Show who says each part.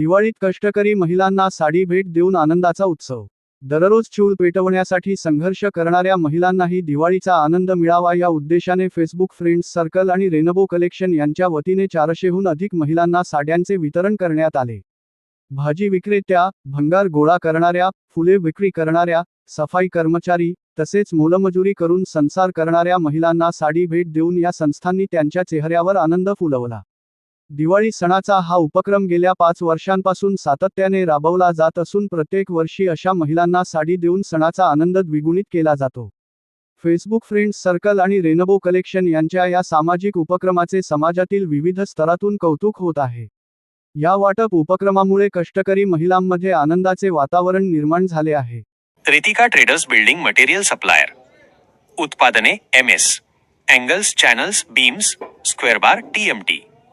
Speaker 1: दिवाळीत कष्टकरी महिलांना साडी भेट देऊन आनंदाचा उत्सव. दररोज चूल पेटवण्यासाठी संघर्ष करणाऱ्या महिलांनाही दिवाळीचा आनंद मिळावा या उद्देशाने फेसबुक फ्रेंड्स सर्कल आणि रेनबो कलेक्शन यांच्या वतीने चारशेहून अधिक महिलांना साड्यांचे वितरण करण्यात आले. भाजी विक्रेत्या भंगार गोळा करणाऱ्या फुले विक्री करणाऱ्या सफाई कर्मचारी तसेच मोलमजुरी करून संसार करणाऱ्या महिलांना साडी भेट देऊन या संस्थांनी त्यांच्या चेहऱ्यावर आनंद फुलवला. दिवाळी सणाचा हा उपक्रम गेल्या पाच वर्षांपासून सातत्याने राबवला जात असून प्रत्येक वर्षी अशा महिलांना साडी देऊन सणाचा आनंद द्विगुणित केला जातो. फेसबुक फ्रेंड्स सर्कल आणि रेनबो कलेक्शन यांच्या या सामाजिक उपक्रमाचे समाजातील विविध स्तरातून कौतुक होत आहे. या वाटप उपक्रमामुळे कष्टकरी महिलांमध्ये आनंदाचे वातावरण निर्माण झाले आहे.
Speaker 2: Ritika traders building material supplier उत्पादने M S angles channels beams square bar T M T